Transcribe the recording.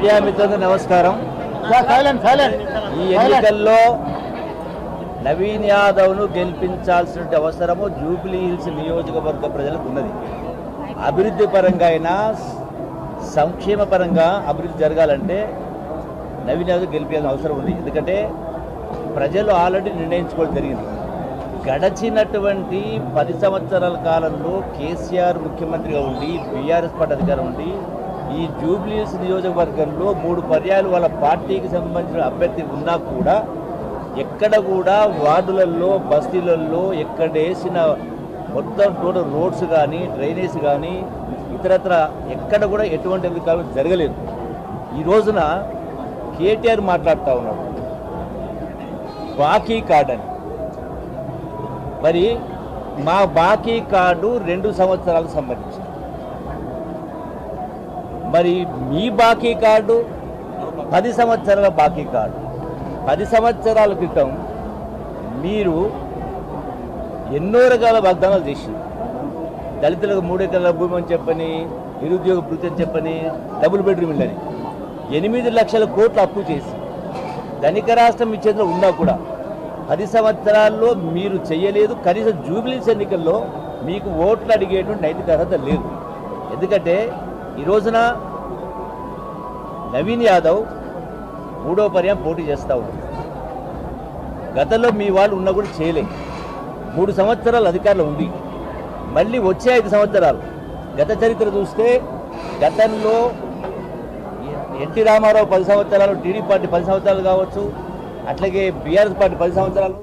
Media మిత్రులకు నమస్కారం. ఈ ఎన్నికల్లో నవీన్ యాదవ్ను గెలిపించాల్సిన అవసరము జూబ్లీ హిల్స్ నియోజకవర్గ ప్రజలకు ఉన్నది. అభివృద్ధి పరంగా అయినా సంక్షేమ పరంగా అభివృద్ధి జరగాలంటే నవీన్ యాదవ్ గెలిపించాల్సిన అవసరం ఉంది. ఎందుకంటే ప్రజలు ఆల్రెడీ నిర్ణయించుకోవడం జరిగింది. గడచినటువంటి పది సంవత్సరాల కాలంలో కేసీఆర్ ముఖ్యమంత్రిగా ఉండి బీఆర్ఎస్ పార్టీ అధికారం ఉండి ఈ జూబ్లీస్ నియోజకవర్గంలో మూడు పర్యాలు వాళ్ళ పార్టీకి సంబంధించిన అభ్యర్థి ఉన్నా కూడా ఎక్కడ కూడా వార్డులలో బస్తీలలో ఎక్కడ వేసిన మొత్తం టోటల్ రోడ్స్ కానీ డ్రైనేజ్ కానీ ఇతరత్ర ఎక్కడ కూడా ఎటువంటి అధికారులు జరగలేదు. ఈ రోజున కేటీఆర్ మాట్లాడుతూ ఉన్నాడు. బాకీ కార్డు అని. మరి మా బాకీ కార్డు రెండు సంవత్సరాలకు సంబంధించింది. మరి మీ బాకీ కార్డు? పది సంవత్సరాల బాకీ కార్డు. పది సంవత్సరాల క్రితం మీరు ఎన్నో రకాల వాగ్దానాలు చేసింది దళితులకు మూడు ఎకరాల భూమి అని చెప్పని నిరుద్యోగ భృతి అని చెప్పని డబుల్ బెడ్రూమ్ ఇల్లని ఎనిమిది లక్షల కోట్లు అప్పు చేసి ధనిక రాష్ట్రం మీ చేతిలో ఉన్నా కూడా పది సంవత్సరాల్లో మీరు చేయలేదు. కనీసం జూబిలీస్ ఎన్నికల్లో మీకు ఓట్లు అడిగేటువంటి నైతిక అర్హత లేదు. ఎందుకంటే ఈ రోజున నవీన్ యాదవ్ మూడో పర్యాయం పోటీ చేస్తూ ఉన్నారు. గతంలో మీ వాళ్ళు ఉన్నా కూడా చేయలేదు మూడు సంవత్సరాలు అధికారంలో ఉంది. మళ్ళీ వచ్చే ఐదు సంవత్సరాలు. గత చరిత్ర చూస్తే గతంలో ఎన్టీ రామారావు పది సంవత్సరాలు టీడీపీ పార్టీ పది సంవత్సరాలు కావచ్చు అట్లాగే బీఆర్ఎస్ పార్టీ పది సంవత్సరాలు